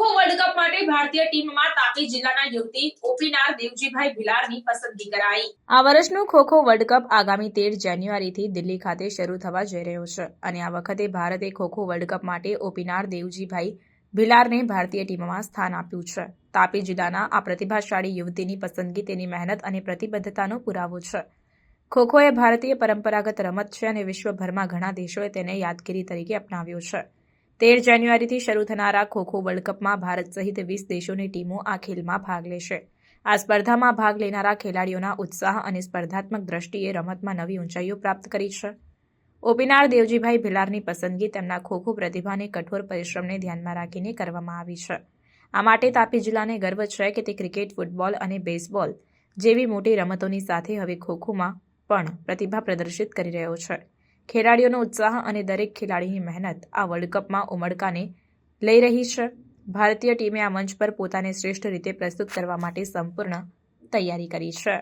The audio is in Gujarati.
વર્લ્ડ કપ માટે ભારતીય ટીમમાં તાપી જિલ્લાના યુવતી ઓપીનાર દેવજીભાઈ ભિલારની પસંદગી કરાઈ. આ વર્ષનું ખોખો વર્લ્ડ કપ આગામી તેર જાન્યુઆરીથી દિલ્હી ખાતે શરૂ થવા જઈ રહ્યો છે અને આ વખતે ભારતે ખોખો વર્લ્ડ કપ માટે ઓપીનાર દેવજીભાઈ ભિલારને ભારતીય ટીમમાં સ્થાન આપ્યું છે. તાપી જિલ્લાના આ પ્રતિભાશાળી યુવતીની પસંદગી તેની મહેનત અને પ્રતિબદ્ધતાનો પુરાવો છે. ખોખો એ ભારતીય પરંપરાગત રમત છે અને વિશ્વભરમાં ઘણા દેશોએ તેને યાદગીરી તરીકે અપનાવ્યો છે. તેર જાન્યુઆરીથી શરૂ થનારા ખોખો વર્લ્ડ કપમાં ભારત સહિત વીસ દેશોની ટીમો આ ખેલમાં ભાગ લેશે. આ સ્પર્ધામાં ભાગ લેનારા ખેલાડીઓના ઉત્સાહ અને સ્પર્ધાત્મક દ્રષ્ટિએ રમતમાં નવી ઊંચાઈઓ પ્રાપ્ત કરી છે. ઓપીનાર દેવજીભાઈ ભિલારની પસંદગી તેમના ખોખો પ્રતિભાને કઠોર પરિશ્રમને ધ્યાનમાં રાખીને કરવામાં આવી છે. આ માટે તાપી જિલ્લાને ગર્વ છે કે તે ક્રિકેટ, ફૂટબોલ અને બેઝબોલ જેવી મોટી રમતોની સાથે હવે ખોખોમાં પણ પ્રતિભા પ્રદર્શિત કરી રહ્યો છે. ખેલાડીઓનો ઉત્સાહ અને દરેક ખેલાડીની મહેનત આ વર્લ્ડ કપમાં ઉમળકાને લઈ રહી છે. ભારતીય ટીમે આ મંચ પર પોતાને શ્રેષ્ઠ રીતે પ્રસ્તુત કરવા માટે સંપૂર્ણ તૈયારી કરી છે.